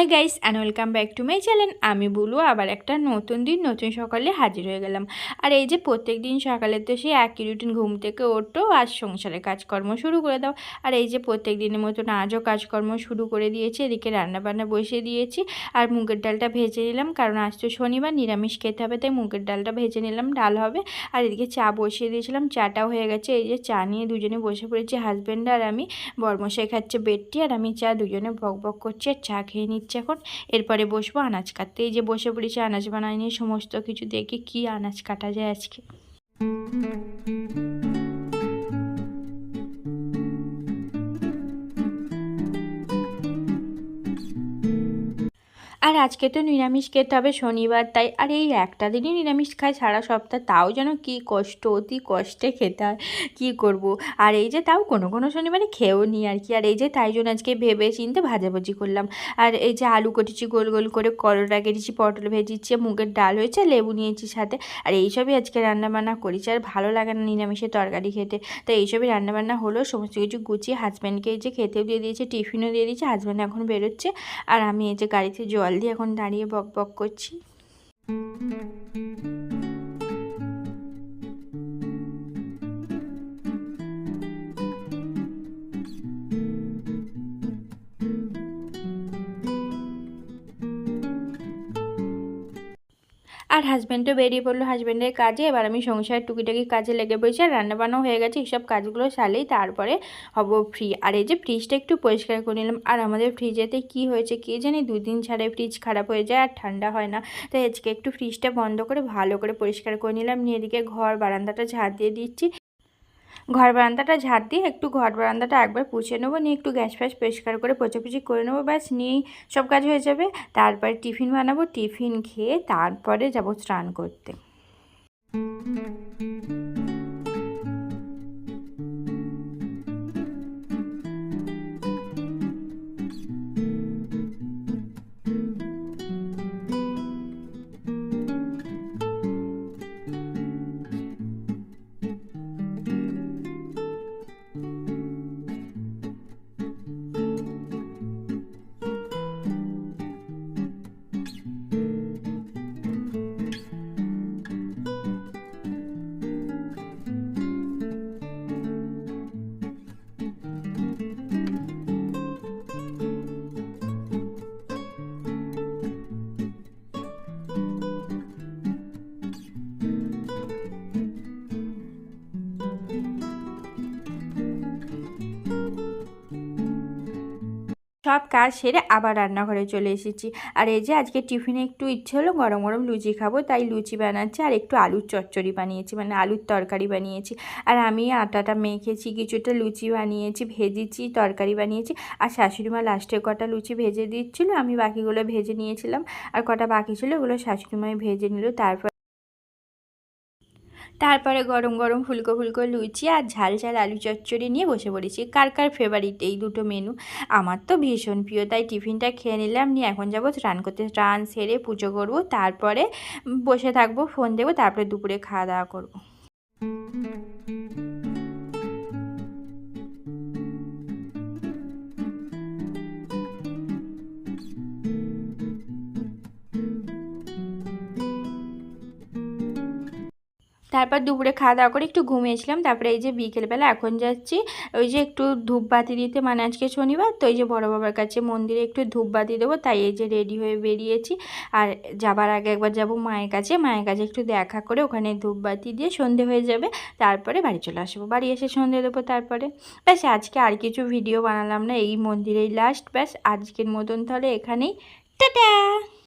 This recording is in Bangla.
hi guys and welcome back to my channel. আমি বলু, আবার একটা নতুন দিন, নতুন সকালে হাজির হয়ে গেলাম। আর এই যে প্রত্যেক দিন সকালে তো সেই একই রুটিন ঘুম থেকে ওঠো আর সংসারের কাজকর্ম শুরু করে দাও। আর এই যে প্রত্যেক দিনের মতন আজও কাজকর্ম শুরু করে দিয়েছি, এদিকে রান্নাবান্না বসিয়ে দিয়েছি আর মুগের ডালটা ভেজে নিলাম, কারণ আজ তো শনিবার, নিরামিষ খেতে হবে, তাই মুগের ডালটা ভেজে নিলাম, ডাল হবে। আর এদিকে চা বসিয়ে দিয়েছিলাম, চাটাও হয়ে গেছে। এই যে চা নিয়ে দুজনে বসে পড়েছি হাজব্যান্ড আর আমি। বর্মশাই খাচ্ছে বেডটি আর আমি চা দুজনে বক বক করছি, আর চা খেয়ে নিচ্ছি। এখন। এরপরে বসবো আনাজ কাটতে। এই যে বসে পড়েছি, আনাজ বানায় নিয়ে সমস্ত কিছু দেখে কি আনাজ কাটা যায় আজকে। আর আজকে তো নিরামিষ খেতে হবে শনিবার, তাই আর এই একটা দিনই নিরামিষ খাই সারা সপ্তাহ, তাও যেন কি কষ্ট, অতি কষ্টে খেতে হয়, কী করব? আর এই যে তাও কোনো কোনো শনিবারে খেয়েও নিই আর কি, আর এই যে তাই জন্য আজকে ভেবে চিনতে ভাজাভুজি করলাম। আর এই যে আলু কেটেছি গোল গোল করে, করলা কেটেছি, পটল ভেজেছি, মুগের ডাল হয়েছে, লেবু নিয়েছি সাথে, আর এইসবই আজকে রান্নাবান্না করেছি, আর ভালো লাগে না নিরামিষের তরকারি খেতে। তো এইসবই রান্নাবান্না হলো, সমস্ত কিছু গুছিয়ে হাজব্যান্ডকে এই যে খেতেও দিয়ে দিয়েছে, টিফিনও দিয়ে দিয়েছে হাজব্যান্ড এখন বেরোচ্ছে, আর আমি এই যে গাড়িতে জল দিয়ে এখন দাঁড়িয়ে বক বক করছি। আর হাজব্যান্ডও বেরিয়ে পড়ল হাজব্যান্ডের কাজে। এবার আমি সংসারের টুকিটাকি কাজে লেগে পড়েছি আর রান্নাবান্নাও হয়ে গেছে। এইসব কাজগুলো সারলেই তারপরে হব ফ্রি আর এই যে ফ্রিজটা একটু পরিষ্কার করে নিলাম। আর আমাদের ফ্রিজেতে কি হয়েছে কে জানি? দুদিন ছাড়াই ফ্রিজ খারাপ হয়ে যায় আর ঠান্ডা হয় না। তাই আজকে একটু ফ্রিজটা বন্ধ করে ভালো করে পরিষ্কার করে নিলাম। নিয়ে এদিকে ঘর বারান্দাটা ঝাড় দিয়ে দিচ্ছি। ঘর বারান্দাটা ঝাড় দিয়ে একটু ঘর বারান্দাটা একবার পুছে নেব, নিয়ে একটু গ্যাস ফ্যাস পরিষ্কার করে পোছাপুছি করে নেব, ব্যাস নিয়েই সব কাজ হয়ে যাবে। তারপরে টিফিন বানাবো, টিফিন খেয়ে তারপরে যাব স্নান করতে। সব কাজ সেরে আবার রান্নাঘরে চলে এসেছি। আর এই যে আজকে টিফিনে একটু ইচ্ছে হলো গরম গরম লুচি খাব, তাই লুচি বানাচ্ছি আর একটু আলুর চচ্চড়ি বানিয়েছি মানে আলুর তরকারি বানিয়েছি। আর আমি আটাটা মেখেছি, কিছুটা লুচি বানিয়েছি, ভেজেছি, তরকারি বানিয়েছি। আর শাশুড়ি মা লাস্টে কটা লুচি ভেজে দিচ্ছিল, আমি বাকিগুলো ভেজে নিয়েছিলাম। আর কটা বাকি ছিল ওগুলো শাশুড়ি মাই ভেজে নিল, তারপর তারপরে গরম গরম ফুলকো ফুলকো লুচি আর ঝাল ঝাল আলু চচ্চড়ি নিয়ে বসে পড়েছি। কার কার ফেভারিট এই দুটো মেনু আমার তো ভীষণ প্রিয়, তাই টিফিনটা খেয়ে নিলাম, নিয়ে এখন যাব স্নান করতে। স্নান সেরে পুজো করব, তারপরে বসে থাকব ফোন দেবো, তারপরে দুপুরে খাওয়া দাওয়া করব। তারপর দুপুরে খাওয়া দাওয়া করে একটু ঘুমিয়েছিলাম। তারপরে এই যে বিকেলবেলা এখন যাচ্ছি। ওই যে একটু ধূপবাতি দিতে মানে আজকে শনিবার, তো এই যে বড় বাবার কাছে মন্দিরে একটু ধূপবাতি দেবো, তাই এই যে রেডি হয়ে বেরিয়েছি। আর যাবার আগে একবার যাব মায়ের কাছে। মায়ের কাছে একটু দেখা করে ওখানে ধূপবাতি দিয়ে সন্ধে হয়ে যাবে। তারপরে বাড়ি চলে আসব। বাড়ি এসে সন্ধে দেবো তারপরে। ব্যাস, আজকে আর কিছু ভিডিও বানালাম না। এই মন্দিরেই লাস্ট ব্যাস, আজকের মতন তাহলে এখানেই। টাটা!